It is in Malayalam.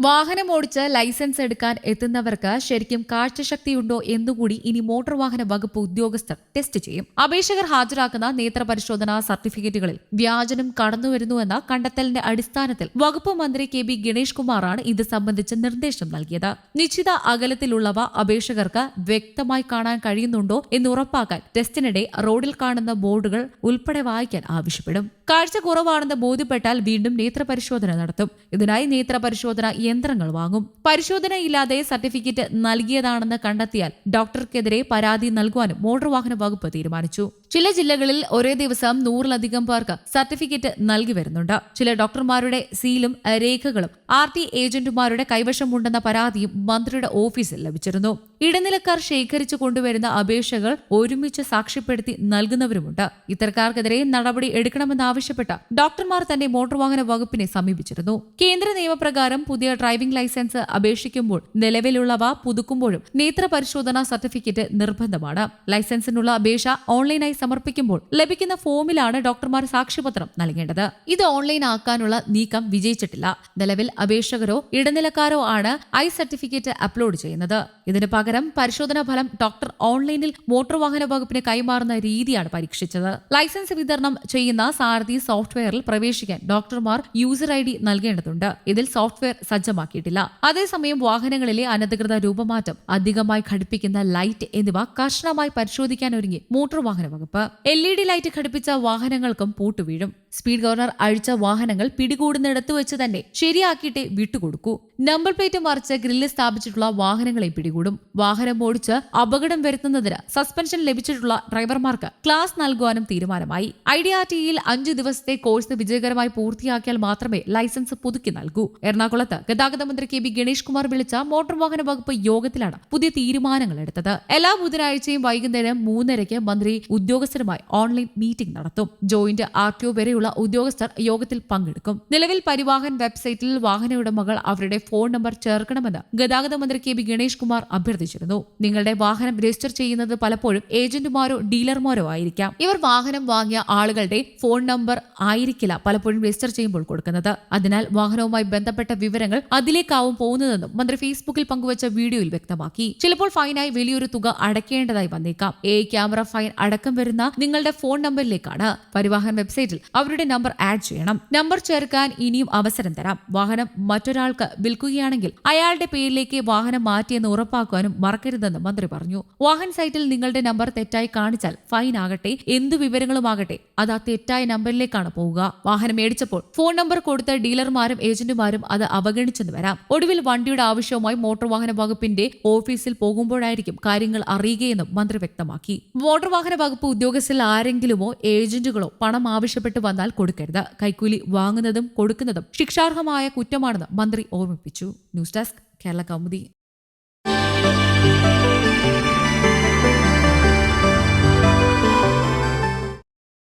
വാഹനം ഓടിച്ച് ലൈസൻസ് എടുക്കാൻ എത്തുന്നവർക്ക് ശരിക്കും കാഴ്ചശക്തിയുണ്ടോ എന്നുകൂടി ഇനി മോട്ടോർ വാഹന വകുപ്പ് ഉദ്യോഗസ്ഥർ ടെസ്റ്റ് ചെയ്യും. അപേക്ഷകർ ഹാജരാക്കുന്ന നേത്രപരിശോധനാ സർട്ടിഫിക്കറ്റുകളിൽ വ്യാജനം കടന്നുവരുന്നുവെന്ന കണ്ടെത്തലിന്റെ അടിസ്ഥാനത്തിൽ വകുപ്പ് മന്ത്രി കെ ബി ഗണേഷ് കുമാറാണ് ഇത് സംബന്ധിച്ച് നിർദ്ദേശം നൽകിയത്. നിശ്ചിത അകലത്തിലുള്ളവ അപേക്ഷകർക്ക് വ്യക്തമായി കാണാൻ കഴിയുന്നുണ്ടോ എന്ന് ഉറപ്പാക്കാൻ ടെസ്റ്റിനിടെ റോഡിൽ കാണുന്ന ബോർഡുകൾ ഉൾപ്പെടെ വായിക്കാൻ ആവശ്യപ്പെടും. കാഴ്ച കുറവാണെന്ന് ബോധ്യപ്പെട്ടാൽ വീണ്ടും നേത്രപരിശോധന നടത്തും. ഇതിനായി നേത്രപരിശോധന യന്ത്രങ്ങൾ വാങ്ങും. പരിശോധനയില്ലാതെ സർട്ടിഫിക്കറ്റ് നൽകിയതാണെന്ന് കണ്ടെത്തിയാൽ ഡോക്ടർക്കെതിരെ പരാതി നൽകുവാനും മോട്ടോർ വാഹന വകുപ്പ് തീരുമാനിച്ചു. ചില ജില്ലകളിൽ ഒരേ ദിവസം നൂറിലധികം പേർക്ക് സർട്ടിഫിക്കറ്റ് നൽകി വരുന്നുണ്ട്. ചില ഡോക്ടർമാരുടെ സീലും രേഖകളും ആർ ടി ഏജന്റുമാരുടെ കൈവശമുണ്ടെന്ന പരാതിയും മന്ത്രിയുടെ ഓഫീസിൽ ലഭിച്ചിരുന്നു. ഇടനിലക്കാർ ശേഖരിച്ചു കൊണ്ടുവരുന്ന അപേക്ഷകൾ ഒരുമിച്ച് സാക്ഷ്യപ്പെടുത്തി നൽകുന്നവരുമുണ്ട്. ഇത്തരക്കാർക്കെതിരെ നടപടി എടുക്കണമെന്നാവശ്യപ്പെട്ട ഡോക്ടർമാർ തന്റെ മോട്ടോർ വാഹന വകുപ്പിനെ സമീപിച്ചിരുന്നു. കേന്ദ്ര നിയമപ്രകാരം പുതിയ ഡ്രൈവിംഗ് ലൈസൻസ് അപേക്ഷിക്കുമ്പോൾ നിലവിലുള്ളവ പുതുക്കുമ്പോഴും നേത്ര പരിശോധനാ സർട്ടിഫിക്കറ്റ് നിർബന്ധമാണ്. ലൈസൻസിനുള്ള അപേക്ഷ ഓൺലൈനായി സമർപ്പിക്കുമ്പോൾ ലഭിക്കുന്ന ഫോമിലാണ് ഡോക്ടർമാർ സാക്ഷ്യപത്രം നൽകേണ്ടത്. ഇത് ഓൺലൈൻ ആക്കാനുള്ള നീക്കം വിജയിച്ചിട്ടില്ല. നിലവിൽ അപേക്ഷകരോ ഇടനിലക്കാരോ ആണ് ഐ സർട്ടിഫിക്കറ്റ് അപ്ലോഡ് ചെയ്യുന്നത്. ഇതിന് പകരം പരിശോധനാ ഫലം ഡോക്ടർ ഓൺലൈനിൽ മോട്ടോർ വാഹന വകുപ്പിന് കൈമാറുന്ന രീതിയാണ് പരീക്ഷിച്ചത്. ലൈസൻസ് വിതരണം ചെയ്യുന്ന സാരഥി സോഫ്റ്റ്വെയറിൽ പ്രവേശിക്കാൻ ഡോക്ടർമാർ യൂസർ ഐ ഡി നൽകേണ്ടതുണ്ട്. ഇതിൽ സോഫ്റ്റ്വെയർ സജ്ജമാക്കിയിട്ടില്ല. അതേസമയം വാഹനങ്ങളിലെ അനധികൃത രൂപമാറ്റം അധികമായി ഘടിപ്പിക്കുന്ന ലൈറ്റ് എന്നിവ കർശനമായി പരിശോധിക്കാൻ ഒരുങ്ങി മോട്ടോർ വാഹന വകുപ്പ്. എൽ ഇ ഡി ലൈറ്റ് ഘടിപ്പിച്ച വാഹനങ്ങൾക്കും പൂട്ടുവീഴും സ്പീഡ് ഗവർണർ അഴിച്ച വാഹനങ്ങൾ പിടികൂടുന്നിടത്ത് വെച്ച് തന്നെ ശരിയാക്കിയിട്ടേ വിട്ടുകൊടുക്കൂ. നമ്പർ പ്ലേറ്റ് മറിച്ച് ഗ്രില്ല് സ്ഥാപിച്ചിട്ടുള്ള വാഹനങ്ങളെ പിടികൂടും. വാഹനം ഓടിച്ച് അപകടം വരുത്തുന്നതിന് സസ്പെൻഷൻ ലഭിച്ചിട്ടുള്ള ഡ്രൈവർമാർക്ക് ക്ലാസ് നൽകുവാനും തീരുമാനമായി. ഐ ഡി ആർ ടിയിൽ അഞ്ചു ദിവസത്തെ കോഴ്സ് വിജയകരമായി പൂർത്തിയാക്കിയാൽ മാത്രമേ ലൈസൻസ് പുതുക്കി നൽകൂ. എറണാകുളത്ത് ഗതാഗത മന്ത്രി കെ ബി ഗണേഷ് കുമാർ വിളിച്ച മോട്ടോർ വാഹന വകുപ്പ് യോഗത്തിലാണ് പുതിയ തീരുമാനങ്ങൾ എടുത്തത്. എല്ലാ ബുധനാഴ്ചയും വൈകുന്നേരം മൂന്നരയ്ക്ക് മന്ത്രി ഉദ്യോഗസ്ഥരുമായി ഓൺലൈൻ മീറ്റിംഗ് നടത്തും. ജോയിന്റ് ആർ ടി ഒ വരെയുള്ള ഉദ്യോഗസ്ഥർ യോഗത്തിൽ പങ്കെടുക്കും. നിലവിൽ പരിവാഹൻ വെബ്സൈറ്റിൽ വാഹന ഉടമകൾ അവരുടെ ഫോൺ നമ്പർ ചേർക്കണമെന്ന് ഗതാഗത മന്ത്രി കെ ബി ഗണേഷ് കുമാർ അഭ്യർത്ഥിച്ചിരുന്നു നിങ്ങളുടെ വാഹനം രജിസ്റ്റർ ചെയ്യുന്നത് പലപ്പോഴും ഏജന്റുമാരോ ഡീലർമാരോ ആയിരിക്കാം. ഇവർ വാഹനം വാങ്ങിയ ആളുകളുടെ ഫോൺ നമ്പർ ആയിരിക്കില്ല പലപ്പോഴും രജിസ്റ്റർ ചെയ്യുമ്പോൾ കൊടുക്കുന്നത്. അതിനാൽ വാഹനവുമായി ബന്ധപ്പെട്ട വിവരങ്ങൾ അതിലേക്കാവും പോകുന്നതെന്നും മന്ത്രി ഫേസ്ബുക്കിൽ പങ്കുവച്ച വീഡിയോയിൽ വ്യക്തമാക്കി. ചിലപ്പോൾ ഫൈനായി വലിയൊരു തുക അടയ്ക്കേണ്ടതായി വന്നേക്കാം. എ ക്യാമറ ഫൈൻ അടക്കം വരുന്ന നിങ്ങളുടെ ഫോൺ നമ്പറിലേക്കാണ്. പരിവാഹൻ വെബ്സൈറ്റിൽ അവരുടെ നമ്പർ ആഡ് ചെയ്യണം. നമ്പർ ചേർക്കാൻ ഇനിയും അവസരം തരാം. വാഹനം മറ്റൊരാൾക്ക് വിൽക്കുകയാണെങ്കിൽ അയാളുടെ പേരിലേക്ക് വാഹനം മാറ്റിയെന്ന് ഉറപ്പാക്കാനും മറക്കരുതെന്ന് മന്ത്രി പറഞ്ഞു. വാഹൻ സൈറ്റിൽ നിങ്ങളുടെ നമ്പർ തെറ്റായി കാണിച്ചാൽ ഫൈൻ ആകട്ടെ എന്തു വിവരങ്ങളുമാകട്ടെ അത് ആ തെറ്റായ നമ്പറിലേക്കാണ് പോവുക. വാഹനം മേടിച്ചപ്പോൾ ഫോൺ നമ്പർ കൊടുത്ത ഡീലർമാരും ഏജന്റുമാരും അത് അവഗണിച്ചെന്ന് വരാം. ഒടുവിൽ വണ്ടിയുടെ ആവശ്യവുമായി മോട്ടോർ വാഹന വകുപ്പിന്റെ ഓഫീസിൽ പോകുമ്പോഴായിരിക്കും കാര്യങ്ങൾ അറിയുകയെന്നും മന്ത്രി വ്യക്തമാക്കി. മോട്ടോർ വാഹന വകുപ്പ് ഉദ്യോഗസ്ഥരിൽ ആരെങ്കിലുമോ ഏജന്റുകളോ പണം ആവശ്യപ്പെട്ട് വന്നാൽ കൊടുക്കരുത്. കൈക്കൂലി വാങ്ങുന്നതും കൊടുക്കുന്നതും ശിക്ഷാർഹമായ കുറ്റമാണെന്ന് മന്ത്രി ഓർമ്മിപ്പിച്ചു. News desk Kerala Kaumudi.